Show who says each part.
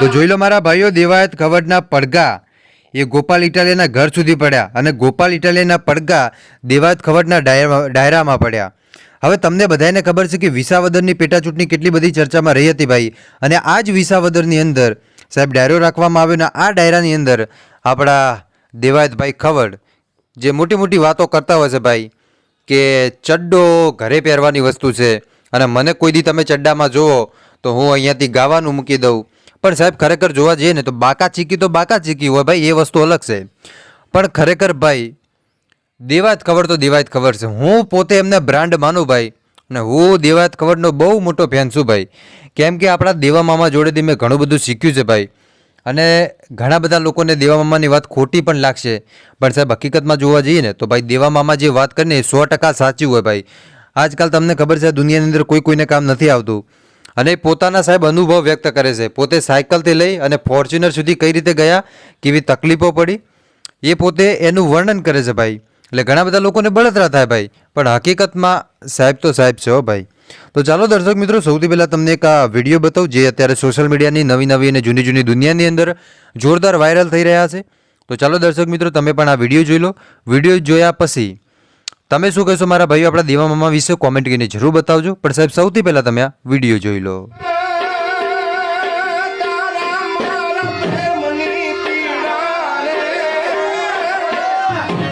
Speaker 1: તો જોઈ લો મારા ભાઈઓ, દેવાયત કવડના પડઘા એ ગોપાલ ઇટાલિયાના ઘર સુધી પડ્યા અને ગોપાલ ઇટાલિયાના પડઘા દેવાયત ખવડના ડાયરા- ડાયરામાં પડ્યા. હવે તમને બધાને ખબર છે કે વિસાવદરની પેટાચૂંટણી કેટલી બધી ચર્ચામાં રહી હતી ભાઈ. અને આ જ વિસાવદરની અંદર સાહેબ ડાયરો રાખવામાં આવ્યો ને આ ડાયરાની અંદર આપણા દેવાયતભાઈ ખવડ જે મોટી મોટી વાતો કરતા હોય છે ભાઈ કે ચડ્ડો ઘરે પહેરવાની વસ્તુ છે અને મને કોઈ દી તમે ચડ્ડામાં જુઓ તો હું અહીંયાથી ગાવાનું મૂકી દઉં. પણ સાહેબ, ખરેખર જોવા જઈએ ને તો બાકા ચીકી તો બાકા ચીકી હોય ભાઈ, એ વસ્તુ અલગ છે. પણ ખરેખર ભાઈ દેવાત ખબર તો દેવાત ખબર છે. હું પોતે એમને બ્રાન્ડ માનું ભાઈ, અને હું દેવાત ખબરનો બહુ મોટો ફેન છું ભાઈ. કેમ કે આપણા દેવા મામા જોડેથી મેં ઘણું બધું શીખ્યું છે ભાઈ. અને ઘણા બધા લોકોને દેવા મામાની વાત ખોટી પણ લાગશે. પણ સાહેબ, હકીકતમાં જોવા જઈએ ને તો ભાઈ, દેવા મામા જે વાત કરીને એ સો ટકા સાચી હોય ભાઈ. આજકાલ તમને ખબર છે દુનિયાની અંદર કોઈ કોઈને કામ નથી આવતું. અને પોતાના સાહેબ અનુભવ વ્યક્ત કરે છે. પોતે સાયકલથી લઈ અને ફોર્ચ્યુનર સુધી કઈ રીતે ગયા, કેવી તકલીફો પડી, એ પોતે એનું વર્ણન કરે છે ભાઈ. એટલે ઘણા બધા લોકોને બળતરા થાય ભાઈ. પણ હકીકતમાં સાહેબ તો સાહેબ છે હો ભાઈ. તો ચાલો દર્શક મિત્રો, સૌથી પહેલાં તમને એક આ વીડિયો બતાવું, જે અત્યારે સોશિયલ મીડિયાની નવી નવી અને જૂની જૂની દુનિયાની અંદર જોરદાર વાયરલ થઈ રહ્યા છે. તો ચાલો દર્શક મિત્રો, તમે પણ આ વીડિયો જોઈ લો. વીડિયો જોયા પછી તમે શું કહેશો મારા ભાઈઓ આપણા દેવા મામા વિશે કોમેન્ટ કરીને જરૂર બતાવજો પણ સાહેબ, સૌથી પહેલાં તમે આ વીડિયો જોઈ લો
Speaker 2: Yeah.